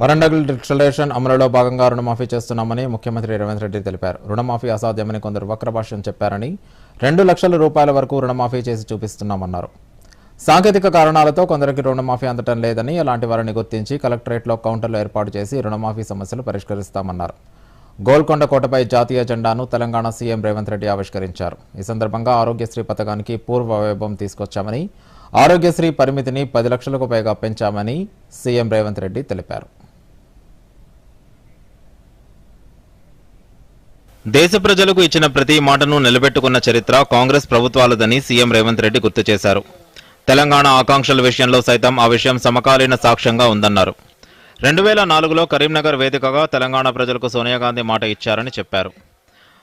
వరండగల్ declaration అమలులో భాగంగా రుణమాఫీ చేస్తున్నామని ముఖ్యమంత్రి రేవంత్ రెడ్డి తెలిపారు. రుణమాఫీ అసాధ్యమని కొందరు వక్రభాష్యం చెప్పారని రెండు లక్షల రూపాయల వరకు రుణమాఫీ చేసి చూపిస్తున్నామన్నారు. సాంకేతిక కారణాలతో కొందరికి రుణమాఫీ అందటం లేదని అలాంటి వారిని గుర్తించి కలెక్టరేట్లో కౌంటర్లు ఏర్పాటు చేసి రుణమాఫీ సమస్యలు పరిష్కరిస్తామన్నారు. గోల్కొండ కోటపై జాతీయ జెండాను తెలంగాణ సీఎం రేవంత్ రెడ్డి ఆవిష్కరించారు. ఈ సందర్భంగా ఆరోగ్యశ్రీ పథకానికి పూర్వ వైభవం తీసుకొచ్చామని ఆరోగ్యశ్రీ పరిమితిని పది లక్షలకు పైగా పెంచామని సీఎం రేవంత్ రెడ్డి తెలిపారు. దేశ ప్రజలకు ఇచ్చిన ప్రతి మాటను నిలబెట్టుకున్న చరిత్ర కాంగ్రెస్ ప్రభుత్వాలదని సీఎం రేవంత్ రెడ్డి గుర్తు చేశారు. తెలంగాణ ఆకాంక్షల విషయంలో సైతం ఆ విషయం సమకాలీన సాక్ష్యంగా ఉందన్నారు. రెండు వేల నాలుగులో కరీంనగర్ వేదికగా తెలంగాణ ప్రజలకు సోనియా గాంధీ మాట ఇచ్చారని చెప్పారు.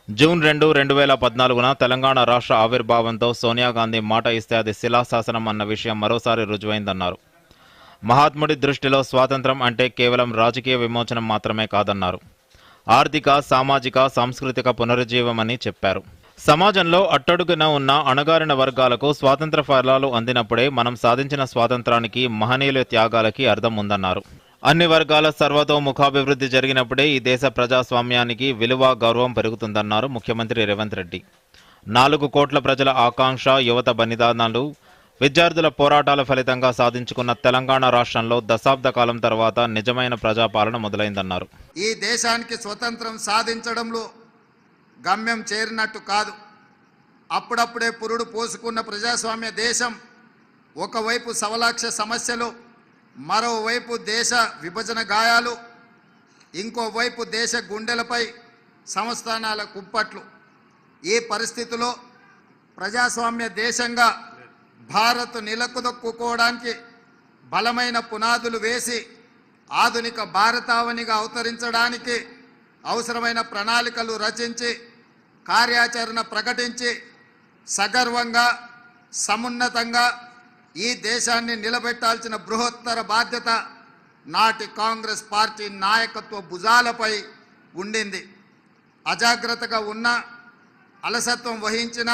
జూన్ రెండు రెండు వేల పద్నాలుగున తెలంగాణ రాష్ట్ర ఆవిర్భావంతో సోనియా గాంధీ మాట ఇస్తే అది శిలాశాసనం అన్న విషయం మరోసారి రుజువైందన్నారు. మహాత్ముడి దృష్టిలో స్వాతంత్రం అంటే కేవలం రాజకీయ విమోచనం మాత్రమే కాదన్నారు. ఆర్థిక సామాజిక సాంస్కృతిక పునరుజ్జీవమని చెప్పారు. సమాజంలో అట్టడుగున ఉన్న అణగారిన వర్గాలకు స్వాతంత్ర ఫలాలు అందినప్పుడే మనం సాధించిన స్వాతంత్రానికి మహనీయుల త్యాగాలకి అర్థం ఉందన్నారు. అన్ని వర్గాల సర్వతోముఖాభివృద్ధి జరిగినప్పుడే ఈ దేశ ప్రజాస్వామ్యానికి విలువ గౌరవం పెరుగుతుందన్నారు ముఖ్యమంత్రి రేవంత్ రెడ్డి. నాలుగు కోట్ల ప్రజల ఆకాంక్ష యువత బలిదానాలు విద్యార్థుల పోరాటాల ఫలితంగా సాధించుకున్న తెలంగాణ రాష్ట్రంలో దశాబ్ద కాలం తర్వాత నిజమైన ప్రజాపాలన మొదలైందన్నారు. ఈ దేశానికి స్వతంత్రం సాధించడంలో గమ్యం చేరినట్టు కాదు. అప్పుడప్పుడే పురుడు పోసుకున్న ప్రజాస్వామ్య దేశం ఒకవైపు సవలాక్ష సమస్యలు మరోవైపు దేశ విభజన గాయాలు ఇంకోవైపు దేశ గుండెలపై సంస్థానాల కుప్పట్లు. ఈ పరిస్థితిలో ప్రజాస్వామ్య దేశంగా భారత్ నిలకుదొక్కుకోవడానికి బలమైన పునాదులు వేసి ఆధునిక భారతావనిగా అవతరించడానికి అవసరమైన ప్రణాళికలు రచించి కార్యాచరణ ప్రకటించి సగర్వంగా సమున్నతంగా ఈ దేశాన్ని నిలబెట్టాల్సిన బృహత్తర బాధ్యత నాటి కాంగ్రెస్ పార్టీ నాయకత్వ భుజాలపై ఉండింది. అజాగ్రత్తగా ఉన్న అలసత్వం వహించిన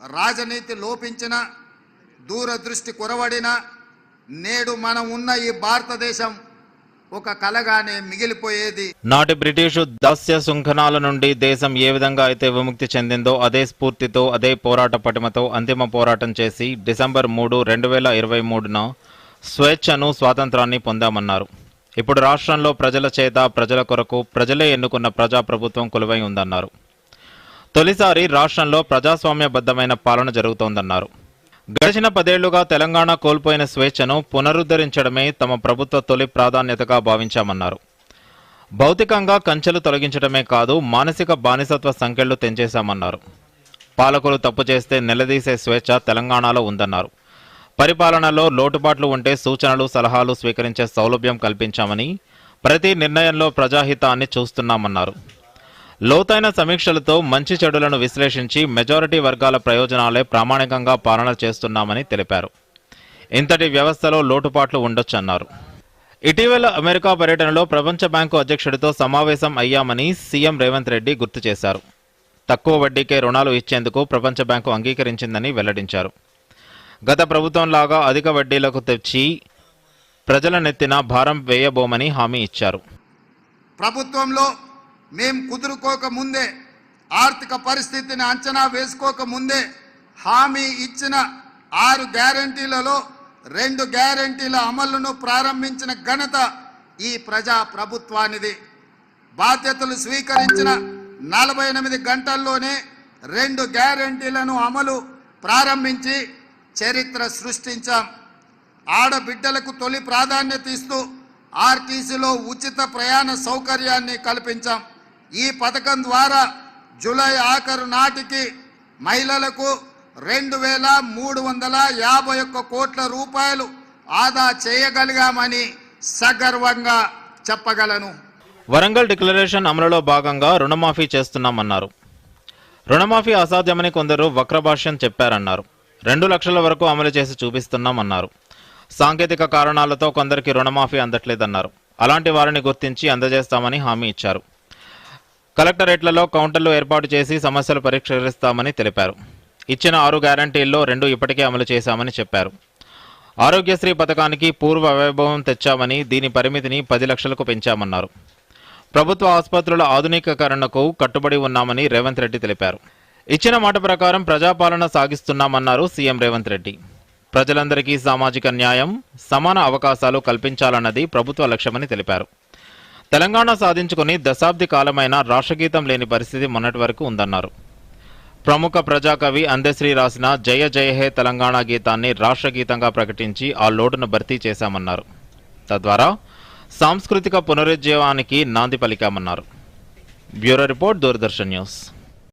రాజనీతి లోపించిన దూరదృష్టి కొరవడిన నేడు మనం ఉన్న ఈ భారతదేశం ఒక కలగానే మిగిలిపోయేది. నాటి బ్రిటిషు దాస్య శృంఖనాల నుండి దేశం ఏ విధంగా అయితే విముక్తి చెందిందో అదే స్ఫూర్తితో అదే పోరాట పటిమతో అంతిమ పోరాటం చేసి డిసెంబర్ మూడు రెండు వేల ఇరవై మూడున స్వేచ్ఛను స్వాతంత్రాన్ని పొందామన్నారు. ఇప్పుడు రాష్ట్రంలో ప్రజల చేత ప్రజల కొరకు ప్రజలే ఎన్నుకున్న ప్రజాప్రభుత్వం కొలువై ఉందన్నారు. తొలిసారి రాష్ట్రంలో ప్రజాస్వామ్యబద్ధమైన పాలన జరుగుతోందన్నారు. గడిచిన పదేళ్ళుగా తెలంగాణ కోల్పోయిన స్వేచ్ఛను పునరుద్ధరించడమే తమ ప్రభుత్వ తొలి ప్రాధాన్యతగా భావించామన్నారు. భౌతికంగా కంచెలు తొలగించడమే కాదు మానసిక బానిసత్వ సంఖ్యలు తెంచేశామన్నారు. పాలకులు తప్పు చేస్తే నిలదీసే స్వేచ్ఛ తెలంగాణలో ఉందన్నారు. పరిపాలనలో లోటుపాట్లు ఉంటే సూచనలు సలహాలు స్వీకరించే సౌలభ్యం కల్పించామని ప్రతి నిర్ణయంలో ప్రజాహితాన్ని చూస్తున్నామన్నారు. లోతైన సమీక్షలతో మంచి చెడులను విశ్లేషించి మెజారిటీ వర్గాల ప్రయోజనాలే ప్రామాణికంగా పాలన చేస్తున్నామని తెలిపారు. ఇంతటి వ్యవస్థలో లోటుపాట్లు ఉండొచ్చన్నారు. ఇటీవల అమెరికా పర్యటనలో ప్రపంచ బ్యాంకు అధ్యక్షుడితో సమావేశం అయ్యామని సీఎం రేవంత్ రెడ్డి గుర్తు చేశారు. తక్కువ వడ్డీకే రుణాలు ఇచ్చేందుకు ప్రపంచ బ్యాంకు అంగీకరించిందని వెల్లడించారు. గత ప్రభుత్వంలాగా అధిక వడ్డీలకు తెచ్చి ప్రజల నెత్తిన భారం వేయబోమని హామీ ఇచ్చారు. ప్రభుత్వంలో మేం కుదురుకోక ముందే ఆర్థిక పరిస్థితిని అంచనా వేసుకోక ముందే హామీ ఇచ్చిన ఆరు గ్యారంటీలలో రెండు గ్యారంటీల అమలును ప్రారంభించిన ఘనత ఈ ప్రజా ప్రభుత్వానిది బాధ్యతలు స్వీకరించిన నలభై ఎనిమిది గంటల్లోనే రెండు గ్యారంటీలను అమలు ప్రారంభించి చరిత్ర సృష్టించాం. ఆడబిడ్డలకు తొలి ప్రాధాన్యత ఇస్తూ ఆర్టీసీలో ఉచిత ప్రయాణ సౌకర్యాన్ని కల్పించాం. ఈ పథకం ద్వారా జూలై ఆఖరు నాటికి మహిళలకు రెండు వేల మూడు వందల యాభై ఒక్క కోట్ల రూపాయలు ఆదా చేయగలిగామని సగర్వంగా చెప్పగలను. వరంగల్ డిక్లరేషన్ అమలులో భాగంగా రుణమాఫీ చేస్తున్నామన్నారు. రుణమాఫీ అసాధ్యమని కొందరు వక్రభాష్యం చెప్పారన్నారు. రెండు లక్షల వరకు అమలు చేసి చూపిస్తున్నామన్నారు. సాంకేతిక కారణాలతో కొందరికి రుణమాఫీ అందట్లేదన్నారు. అలాంటి వారిని గుర్తించి అందజేస్తామని హామీ ఇచ్చారు. కలెక్టరేట్లలో కౌంటర్లు ఏర్పాటు చేసి సమస్యలు పరిష్కరిస్తామని తెలిపారు. ఇచ్చిన ఆరు గ్యారంటీల్లో రెండు ఇప్పటికే అమలు చేశామని చెప్పారు. ఆరోగ్యశ్రీ పథకానికి పూర్వ వైభవం తెచ్చామని దీని పరిమితిని పది లక్షలకు పెంచామన్నారు. ప్రభుత్వ ఆసుపత్రుల ఆధునికీకరణకు కట్టుబడి ఉన్నామని రేవంత్ రెడ్డి తెలిపారు. ఇచ్చిన మాట ప్రకారం ప్రజాపాలన సాగిస్తున్నామన్నారు సీఎం రేవంత్ రెడ్డి. ప్రజలందరికీ సామాజిక న్యాయం సమాన అవకాశాలు కల్పించాలన్నది ప్రభుత్వ లక్ష్యమని తెలిపారు. తెలంగాణ సాధించుకుని దశాబ్ది కాలమైన రాష్ట్రగీతం లేని పరిస్థితి మొన్నటి వరకు ఉందన్నారు. ప్రముఖ ప్రజాకవి అందశ్రీ రాసిన జయ జయ హే తెలంగాణ గీతాన్ని రాష్ట్రగీతంగా ప్రకటించి ఆ లోటును భర్తీ చేశామన్నారు. తద్వారా సాంస్కృతిక పునరుజ్జీవానికి నాంది పలికామన్నారు. Bureau report Doordarshan news.